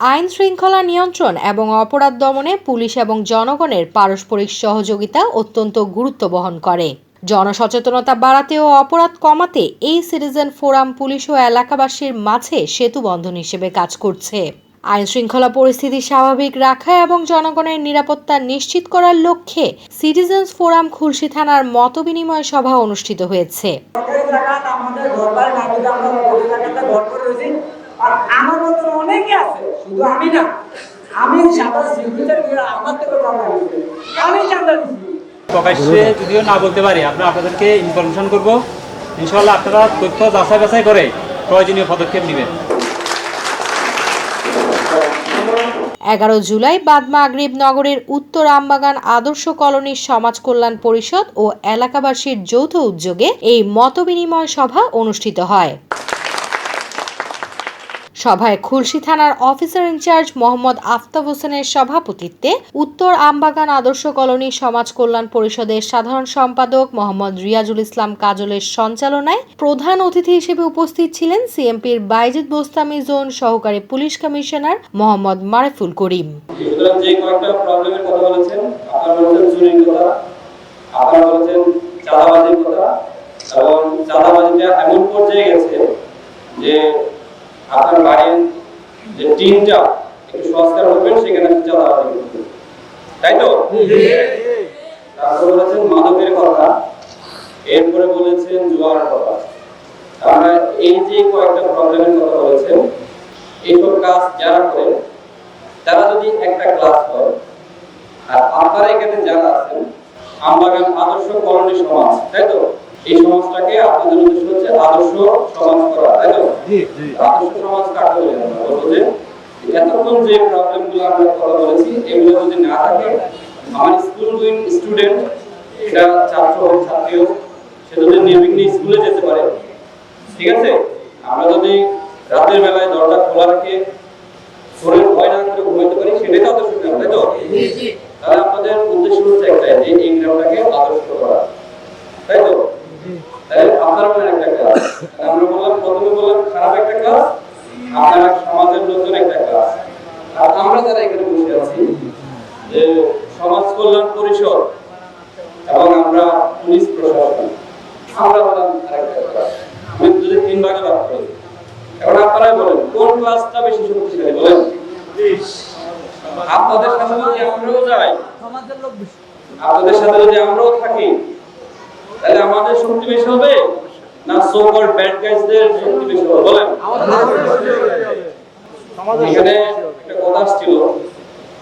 আইন শৃঙ্খলা নিয়ন্ত্রণ এবং অপরাধ দমনে পুলিশ এবং জনগণের পারস্পরিক সহযোগিতা অত্যন্ত গুরুত্ব বহন করে। জনসচেতনতা বাড়াতে ও অপরাধ কমাতে এই সিটিজেন ফোরাম পুলিশ ও এলাকাবাসীর মাঝে সেতু বন্ধন হিসেবে কাজ করছে। আইন শৃঙ্খলা পরিস্থিতি স্বাভাবিক রাখা এবং জনগণের নিরাপত্তা নিশ্চিত করার লক্ষ্যে সিটিজেন্স ফোরাম খুলশি থানার মতবিনিময় সভা অনুষ্ঠিত হয়েছে। আর আমার মতন অনেকে আছে শুধু আমি না আমি সাদা সিভিলের আমার থেকে আমি দিচ্ছি প্রকাশ্যে যদিও না বলতে পারি আমরা আপনাদেরকে ইনফরমেশন করব। ইনশাল্লাহ আপনারা তথ্য যাচাই বাছাই করে প্রয়োজনীয় পদক্ষেপ নেবেন। এগারো জুলাই বাদমা আগ্রিব নগরের উত্তর আমবাগান আদর্শ কলোনির সমাজ কল্যাণ পরিষদ ও এলাকাবাসীর যৌথ উদ্যোগে এই মতবিনিময় সভা অনুষ্ঠিত হয়। সভায় খুলশী থানার অফিসার ইনচার্জ মোহাম্মদ আফতাব হোসেনের সভাপতিত্বে উত্তর আমবাগান আদর্শ কলোনি সমাজ কল্যাণ পরিষদের সাধারণ সম্পাদক মোহাম্মদ রিয়াজুল ইসলাম কাজলের সঞ্চালনায় প্রধান অতিথি হিসেবে উপস্থিত ছিলেন সিএমপির বাইজিদ বোস্তামি জোন সহকারী পুলিশ কমিশনার মোহাম্মদ মারেফুল করিম। চাঁদাবাজির কথা, এবং চাঁদাবাজিটা এমন পর্যায়ে গেছে যে আপনার বাড়ির যে টিনটা একটু সংস্কার করবেন, সেখানে চাঁদাবাজি তাই তো? তারপরে বলেছেন মাদকের কথা। এরপরে বলেছেন জুয়ার কথা। আমরা এই যে কয়েকটা প্রবলেমের কথা বলেছেন এইসব কাজ যারা করে তারা যদি একটা ক্লাস হয়, আর আপনারা এখানে যারা আছেন, আমবাগান আদর্শ কলোনি সমাজ, তাই তো? এই সমাজটাকে আপনাদের উদ্দেশ্য হচ্ছে আদর্শ সমাজ করা তাই তো? আদর্শ সমাজ কাকে বলে আমরা বলব যে এতক্ষণ যে প্রবলেমগুলো আমরা কথা বলেছি এগুলো যদি না থাকে আমার স্কুল গোয়িং স্টুডেন্ট এটা ছাত্র হোক ছাত্রী হোক সে যদি নির্বিঘ্নে স্কুলে যেতে পারে ঠিক আছে? আমরা যদি রাতের বেলায় দরজা খোলা রেখে শরীর ভয় না করে ঘুমাইতে পারি সেটাই তো আদর্শ গ্রাম তাই তো? তাহলে আপনাদের উদ্দেশ্য হচ্ছে একটাই যে এই গ্রামটাকে আদর্শ করা তাই তো তাহলে একটা ক্লাস আমরা বললাম, প্রথমে বললাম খারাপ একটা ক্লাস আপনারা সমাজের নতুন একটা ক্লাস আর আমরা যারা এখানে বসে আছি, যে সমাজ কল্যাণ পরিষদ এবং আমরা পুলিশ প্রশাসন, আমরা বললাম আরেকটা ক্লাস আমি যদি তিন ভাগে ভাগ করি। এখন আপনারাই বলেন, কোন ক্লাসটা বেশি শক্তিশালী? বলেন। আপনাদের সাথে যদি আমরাও যাই, আপনাদের সাথে যদি আমরাও থাকি, তাহলে আমাদের শক্তি বেশি হবে? না সো কল্ড ব্যাড গাইজদের বেশি বলেন এখানে একটা কথা ছিল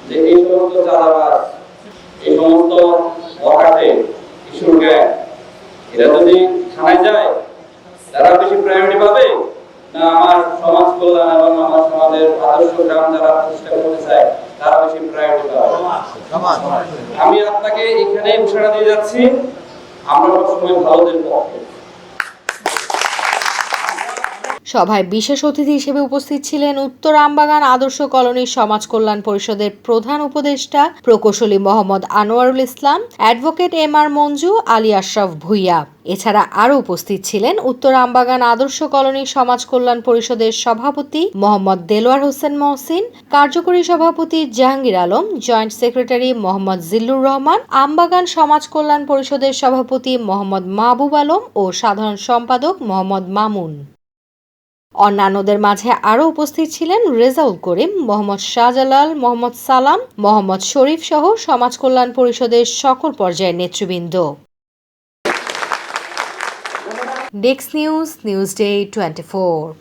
যে এই সমস্ত চাঁদাবাজ এই সমস্ত বকাটে কিশোর গ্যাং এরা যদি থানায় যায় তারা বেশি প্রায়োরিটি পাবে? না আমার সমাজ কল্যাণ এবং আমার সমাজের আদর্শ গ্রাম যারা প্রতিষ্ঠা করতে চায় তারা বেশি প্রায়োরিটি পাবে? আমি আপনাকে এখানে ঘোষণা দিয়ে যাচ্ছি আমরা সবসময় ভালোদের পক্ষে। সভায় বিশেষ অতিথি হিসেবে উপস্থিত ছিলেন উত্তর আমবাগান আদর্শ কলোনির সমাজ কল্যাণ পরিষদের প্রধান উপদেষ্টা প্রকৌশলী Mohammad Anwarul Islam, advocate M R Manju, Ali Ashraf Bhuiyan. এছাড়া আরও উপস্থিত ছিলেন উত্তর আমবাগান আদর্শ কলোনি সমাজ কল্যাণ পরিষদের সভাপতি মোহাম্মদ দেলোয়ার হোসেন মহসিন, কার্যকরী সভাপতি জাহাঙ্গীর আলম, জয়েন্ট সেক্রেটারি মোহাম্মদ জিল্লুর রহমান, আমবাগান সমাজ কল্যাণ পরিষদের সভাপতি মোহাম্মদ মাহবুব আলম ও সাধারণ সম্পাদক মোহাম্মদ মামুন। অন্যান্যদের মাঝে আরও উপস্থিত ছিলেন রেজাউল করিম, মোহাম্মদ শাহজালাল, মোহাম্মদ সালাম, মোহাম্মদ শরীফ সহ সমাজ কল্যাণ পরিষদের সকল পর্যায়ের নেতৃবৃন্দ। ডেক্স নিউজ নিউজ ডে টোয়েন্টি